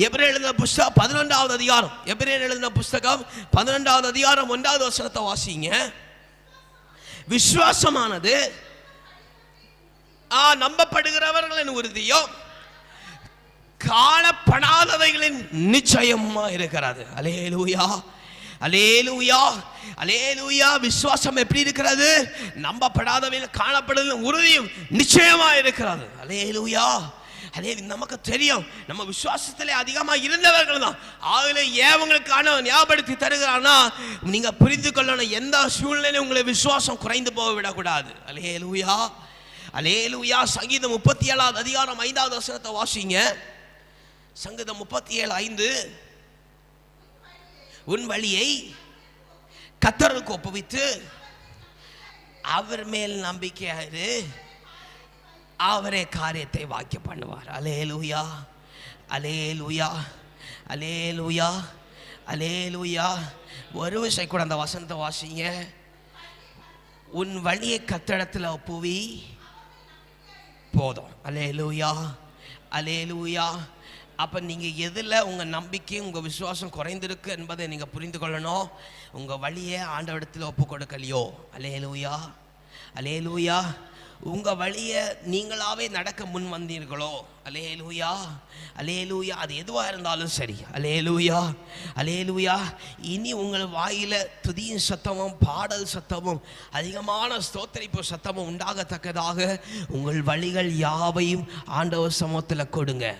எபிரேயர் எழுதின புஸ்தகம் பதினொன்றாவது அதிகாரம். எபிரேயர் எழுதின புஸ்தகம் பதினொன்றாவது அதிகாரம் ஒன்றாவது வசனத்தை வாசிங்க. விசுவாசமானது. ஆ, நம்பப்படுகிறவர்களின் உறுதியும் காணப்படாதவைகளின் நிச்சயமா இருக்கிறது. அலேலூயா அலேலூயா அலேலூயா விசுவாசம் எப்படி இருக்கிறது? நம்பப்படாதவையில் காணப்படுவது உறுதியும் நிச்சயமா இருக்கிறது. அலேலூயா அதே நமக்கு தெரியும். நம்ம விசுவாசத்திலே அதிகமாக இருந்தவர்கள் தான். ஆகல ஏவங்களுக்கான ஞாபகப்படுத்தி தருகிறான்னா நீங்கள் புரிந்து கொள்ளணும் எந்த சூழ்நிலையும் உங்களை விசுவாசம் குறைந்து போக விடக்கூடாது. அலேலூயா அலேலூயா சங்கீதம் முப்பத்தி ஏழாவது அதிகாரம் ஐந்தாவது வசனத்தை வாசிங்க. சங்கீதம் முப்பத்தி ஏழு ஐந்து. உன் வழியை கத்தருக்கு ஒப்புவித்து அவர் மேல் நம்பிக்கையாயிரு. அவரே காரியத்தை வாக்கிய பண்ணுவார் அலே லூயா அலே லூயா அலே லூயா அலே லூயா ஒரு விஷயம் கூட அந்த வசனத்தை வாசிங்க. உன் வழியை கத்தடத்தில் ஒப்புவி. போதும். அலே லூயா அலே லூயா அப்போ நீங்கள் எதில் உங்கள் நம்பிக்கை உங்கள் விசுவாசம் குறைந்திருக்கு என்பதை நீங்கள் புரிந்து கொள்ளணும். உங்கள் வழியை ஆண்டவிடத்தில் ஒப்பு கொடுக்கலையோ? அலே லூயா அலே லூயா உங்கள் வழியை நீங்களாகவே நடக்க முன் வந்தீர்களோ? அலே லூயா அலே லூயா அது எதுவாக இருந்தாலும் சரி. அலே லூயா அலே லூயா இனி உங்கள் வாயில் துதியின் சத்தமும் பாடல் சத்தமும் அதிகமான ஸ்தோத்தரிப்பு சத்தமும் உண்டாகத்தக்கதாக உங்கள் வழிகள் யாவையும் ஆண்டவர் சமூகத்தில் கொடுங்க.